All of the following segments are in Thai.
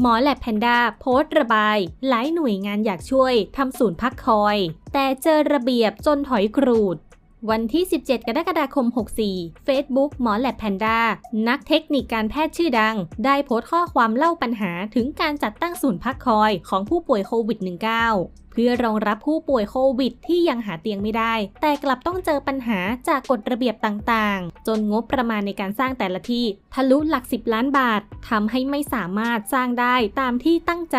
หมอแลบแพนด้าโพสต์ระบาย หลายหน่วยงานอยากช่วยทำศูนย์พักคอย แต่เจอระเบียบจนถอยกรูด วันที่ 17 กรกฎาคม 64 Facebook หมอแลบแพนด้า นักเทคนิคการแพทย์ชื่อดัง ได้โพสต์ข้อความเล่าปัญหาถึงการจัดตั้งศูนย์พักคอยของผู้ป่วยโควิด -19 เพื่อรองรับผู้ป่วยโควิดที่ยังหาเตียงไม่ได้ แต่กลับต้องเจอปัญหาจากกฎระเบียบต่างๆ จนงบประมาณในการสร้างแต่ละที่ ทะลุหลัก 10 ล้านบาททำให้ไม่สามารถสร้างได้ตามที่ตั้งใจ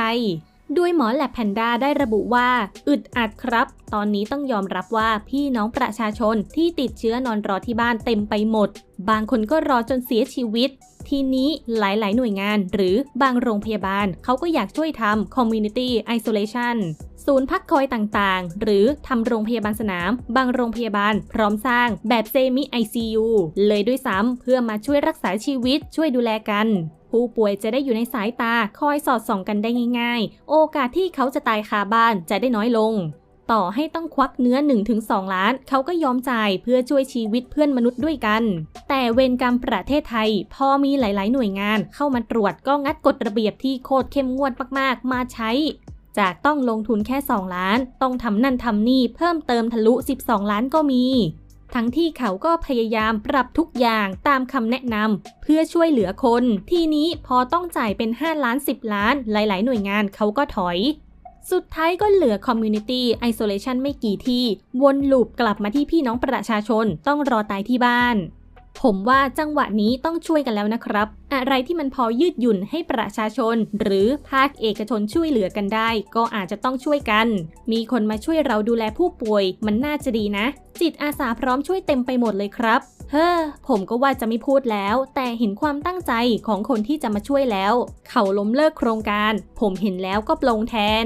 ด้วยหมอแลบแพนด้าได้ระบุว่า อึดอัดครับ ตอนนี้ต้องยอมรับว่าพี่น้องประชาชนที่ติดเชื้อนอนรอที่บ้านเต็มไปหมด บางคนก็รอจนเสียชีวิต ทีนี้หลายๆ หน่วยงานหรือบางโรงพยาบาลเขาก็อยากช่วยทำ community isolation ศูนย์พักคอยต่างๆ หรือทำโรงพยาบาลสนาม บางโรงพยาบาลพร้อมสร้างแบบเซมิ ICU เลยด้วยซ้ำเพื่อมาช่วยรักษาชีวิตช่วยดูแลกัน ผู้ป่วยจะได้อยู่ในสายตาคอยสอดส่องกันได้ง่ายๆ โอกาสที่เขาจะตายคาบ้านจะได้น้อยลง ต่อให้ต้องควักเนื้อ 1-2 ล้าน เขาก็ยอมจ่ายเพื่อช่วยชีวิตเพื่อนมนุษย์ด้วยกัน แต่เวรกรรมประเทศไทย พอมีหลาย ๆ หน่วยงานเข้ามาตรวจก็งัดกฎระเบียบที่โคตรเข้มงวดมากๆ มาใช้ จากต้องลงทุนแค่ 2 ล้าน ต้องทำนั่นทำนี่เพิ่มเติมทะลุ 12 ล้านก็มี ทั้งที่เขาก็พยายามปรับทุกอย่างตามคำแนะนำเพื่อช่วยเหลือคน ทีนี้พอต้องจ่ายเป็น 5 ล้าน 10 ล้าน หลายๆ หน่วยงานเขาก็ถอย สุดท้ายก็เหลือ Community Isolation ไม่กี่ที่ วนลูปกลับมาที่พี่น้องประชาชนต้องรอตายที่บ้าน ผมว่าจังหวะนี้ต้องช่วยกันแล้วนะครับ อะไรที่มันพอยืดหยุ่นให้ประชาชน หรือภาคเอกชนช่วยเหลือกันได้ ก็อาจจะต้องช่วยกัน มีคนมาช่วยเราดูแลผู้ป่วย มันน่าจะดีนะ จิตอาสาพร้อมช่วยเต็มไปหมดเลยครับ เฮ้อ ผมก็ว่าจะไม่พูดแล้ว แต่เห็นความตั้งใจของคนที่จะมาช่วยแล้ว เขาล้มเลิกโครงการ ผมเห็นแล้วก็ปลงแทน